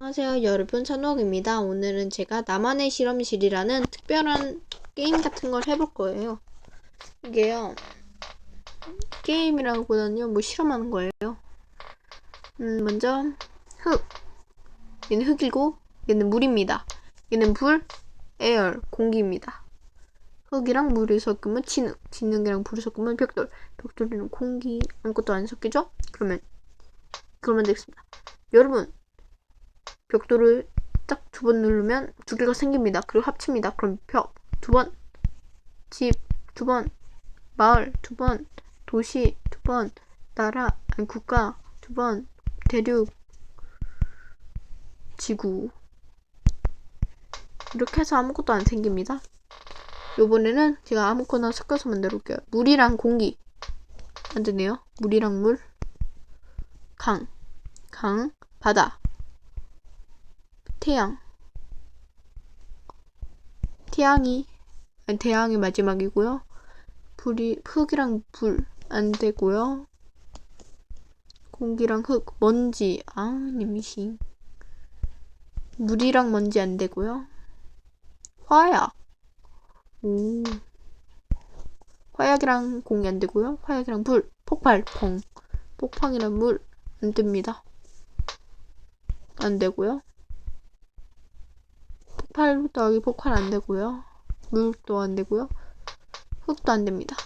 안녕하세요 여러분 찬욱입니다. 오늘은 제가 나만의 실험실이라는 특별한 게임 같은 걸 해볼 거예요. 이게요 게임이라기보다는요 뭐 실험하는 거예요. 음 먼저 흙 얘는 흙이고 얘는 물입니다. 얘는 불, 에어, 공기입니다. 흙이랑 물이 섞으면 진흙, 진흙이랑 불이 섞으면 벽돌, 벽돌이랑 공기 아무것도 안 섞이죠? 그러면 그러면 되겠습니다. 여러분 벽돌을 딱 두 번 누르면 두 개가 생깁니다. 그리고 합칩니다. 그럼 벽 두 번, 집 두 번, 마을 두 번, 도시 두 번, 나라 아니 국가 두 번, 대륙, 지구 이렇게 해서 아무것도 안 생깁니다. 요번에는 제가 아무거나 섞어서 만들어 볼게요. 물이랑 공기 안 되네요. 물이랑 물, 강, 강, 바다, 태양. 태양이, 아니, 태양이 마지막이고요. 불이, 흙이랑 불, 안 되고요. 공기랑 흙, 먼지, 아, 님이시. 물이랑 먼지 안 되고요. 화약. 오. 화약이랑 공기 안 되고요. 화약이랑 불, 폭발, 펑. 폭팡이랑 물, 안 됩니다. 안 되고요. 폭발 더하기 폭발 안 되고요. 물도 안 되고요. 흙도 안 됩니다.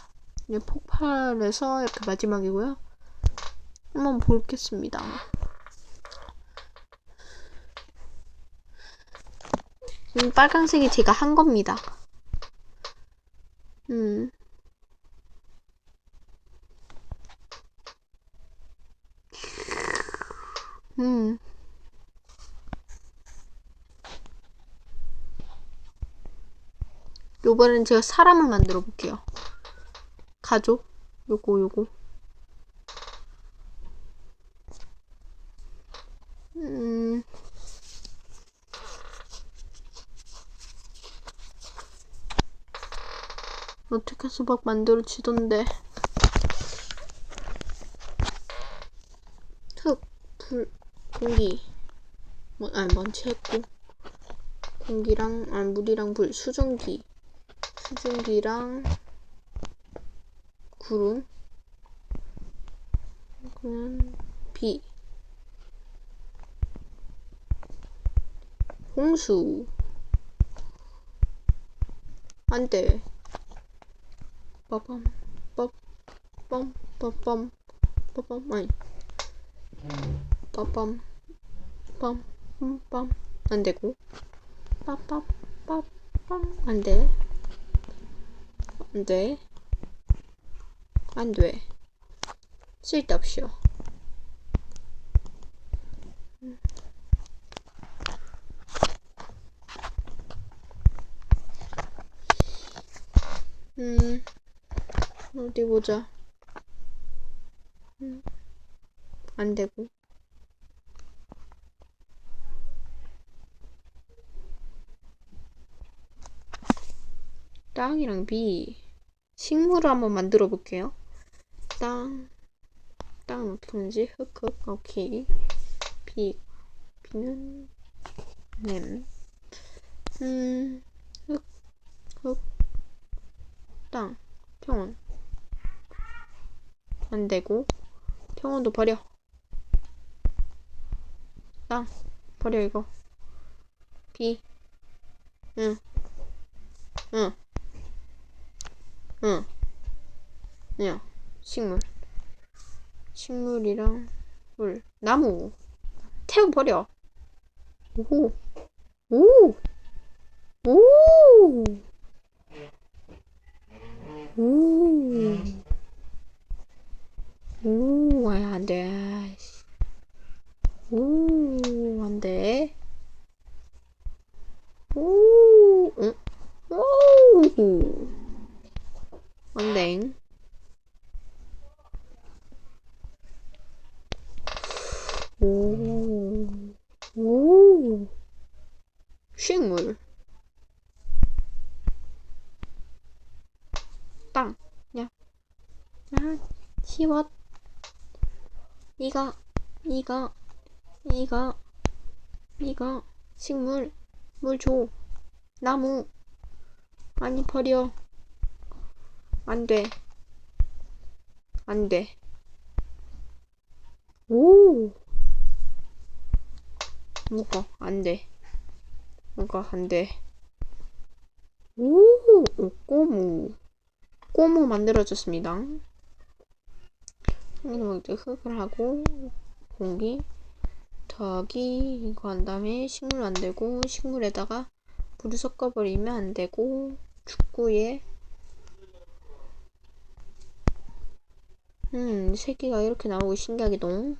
이제 폭발에서 이렇게 마지막이고요. 한번 보겠습니다. 음, 빨강색이 제가 한 겁니다. 음. 음. 요번엔 제가 사람을 만들어 볼게요. 가족. 요거, 요거. 음. 어떻게 수박 만들어지던데. 흙, 불, 공기. 뭐, 아니, 먼지 했고. 공기랑, 아니, 물이랑 불, 수증기. 수증기랑 구름 그러면 비 홍수. 안돼. 빠밤 빠밤 빠밤 빠밤 아니. 빠밤 빰빰빰. 안되고. 빠빰 빠빰. 안돼 안 돼. 안 돼. 쓸데없이요. 음, 어디 보자. 음, 안 되고. 땅이랑 비. 식물을 한번 만들어 볼게요. 땅, 땅 어떻게 하는지 흑 흑 오케이. 비, 비는 냄. 음, 흑, 흑, 땅, 평원. 안 되고 평원도 버려. 땅 버려 이거. 비, 응, 응. 응. 야, 식물. 식물이랑 물. 나무. 태워버려. 오. 오. 오. 오. 오. 아, 안 돼. 오. 안 돼. 오. 응? 오. 언댕 오, 오, 식물 땅, 야, 아, 쉬워 이거, 이거, 이거, 니가 식물 물 줘. 나무 아니 버려. 안 돼. 안 돼. 오. 뭐가 안 돼. 뭐가 안 돼. 오, 오 꼬무. 꼬무 만들어졌습니다. 그럼 이제 흙을 하고 공기 더하기 이거 한 다음에 식물 만들고 식물에다가 물을 섞어버리면 안 되고 축구에 음 새끼가 이렇게 나오고 신기하게도.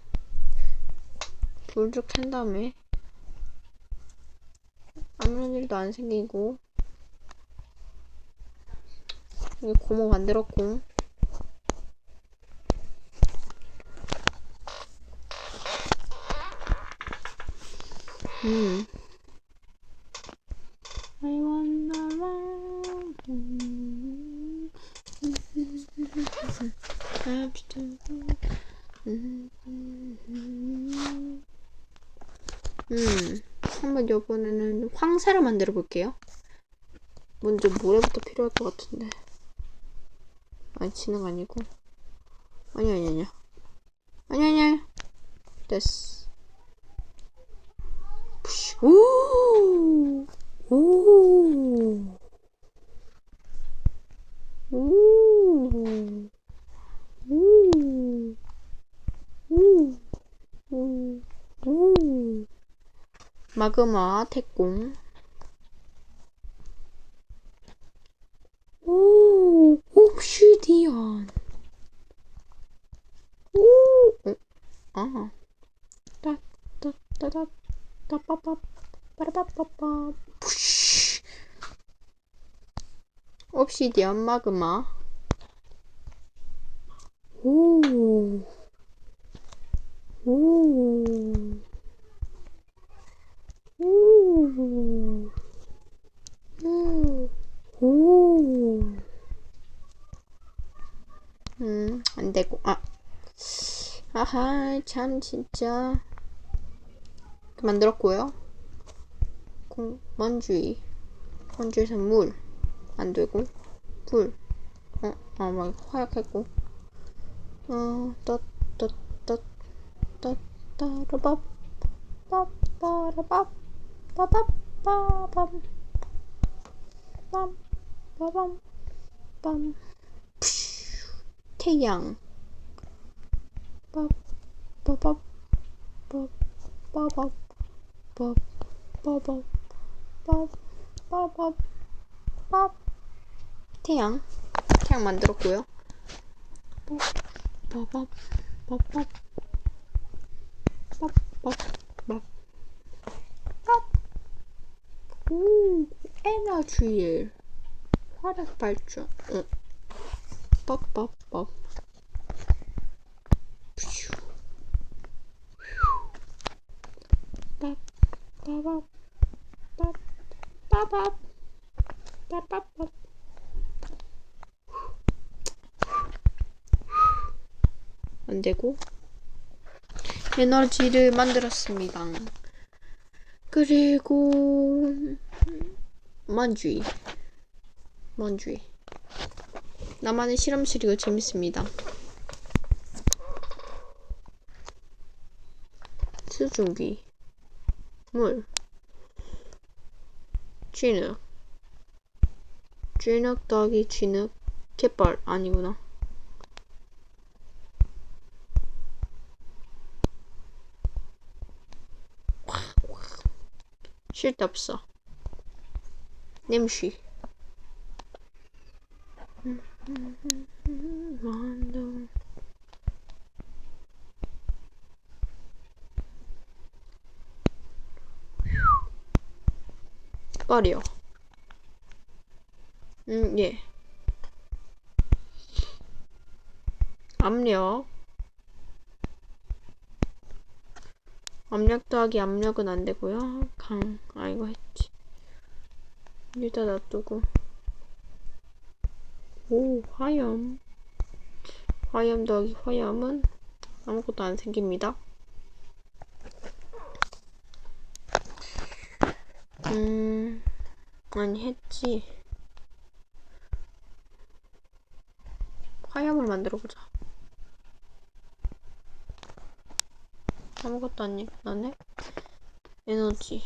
불을 켠 다음에 아무런 일도 안 생기고. 여기 고모 만들었고 음. I run. After. 음. 한번 이번에는 황새를 만들어 볼게요. 먼저 모래부터 필요할 것 같은데. 아니, 치는 거 아니고. 아니, 아니, 아니야. 아니, 아니야. 됐어. 오! 오! 오! 오! 오! 오! 오! 마그마 태공 오! 옵시디언 오! 어? 아. 따, 따, 따, 따, 따빠빠, 빠라빠빠빠, 푸쉬. 옵시디언 마그마. 오. 오. 오. 오. 오. 음, 안 되고, 아. 아하, 참, 진짜. 만들었고요. 공, 먼지. 먼지에서 물. 안 되고. 불. 어, 아, 막 화약했고. 어, 따, 따, 따, 따, 따라밥. 빠빠라밥. 빠빠빠밤. 빰, 빠밤. 빰. 푸슈. 태양. 빠, 빠밥. 빠, 빠밥. 빠, 빠밥. 빠, 빠밥. 빠. 태양. 태양 만들었고요. 빠, 빠밥. 빠밥. 빠밥. 빠. 빠. 오, 에너지. 화력 발전. 응. 빡빡빡. 빠밥. 빡, 빠밥. 빠 빠밥. 안 되고 에너지를 만들었습니다. 그리고 먼지 먼지 나만의 실험실이고 재밌습니다. 수증기 물 쥐늑 쥐늑 더하기 쥐늑 갯벌 아니구나. 쉴데 없어. 냄새. 빠려. 음, 예. 압력. 압력 더하기 압력은 안 되고요. 강. 아, 이거 했지. 일단 놔두고. 오, 화염. 화염 더하기 화염은 아무것도 안 생깁니다. 음, 아니, 했지. 화약을 만들어보자. 아무것도 안 일어나네? 에너지.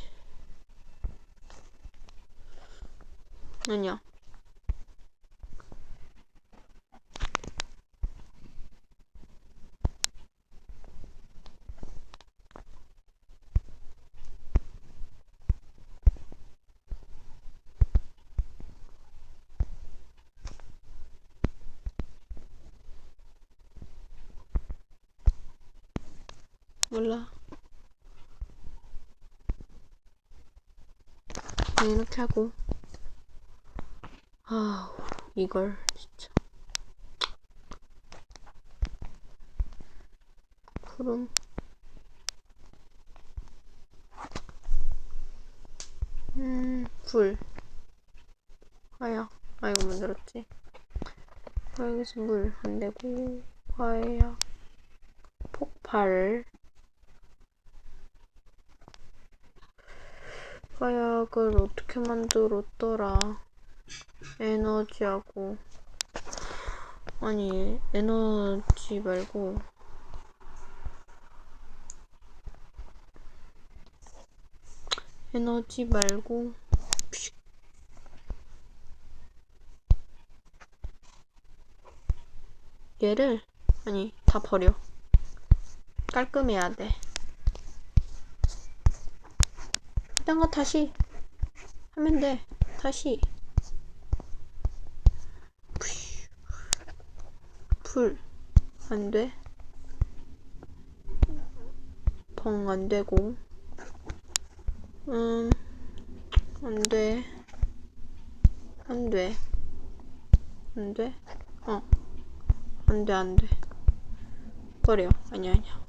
아니야. 몰라. 그냥 이렇게 하고. 아, 이걸 진짜. 구름. 음, 불. 화약. 아, 이거 만들었지. 여기서 물 안 되고, 화약. 폭발. 화약을 어떻게 만들었더라? 에너지하고 아니 에너지 말고 에너지 말고. 얘를 아니 다 버려 깔끔해야 돼 이 딴 거 다시. 하면 돼. 다시. 풀. 안 돼. 벙 안 되고. 음 안 돼. 안 돼. 안 돼? 어. 안 돼 안 돼. 버려. 아니야 아니야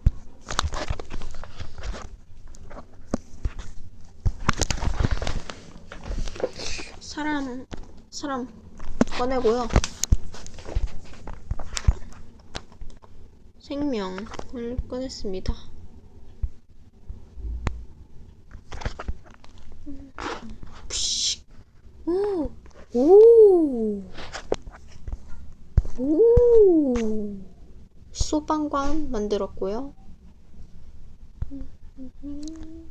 사람 사람 꺼내고요 생명을 꺼냈습니다. 푸식. 오, 오, 오. 소방관 만들었고요. 에헴, 에헴, 에헴.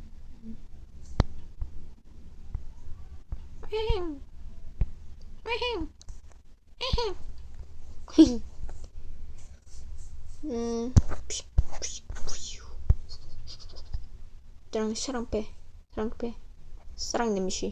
음. 사랑, 사랑 빼, 사랑 빼, 사랑 냄새.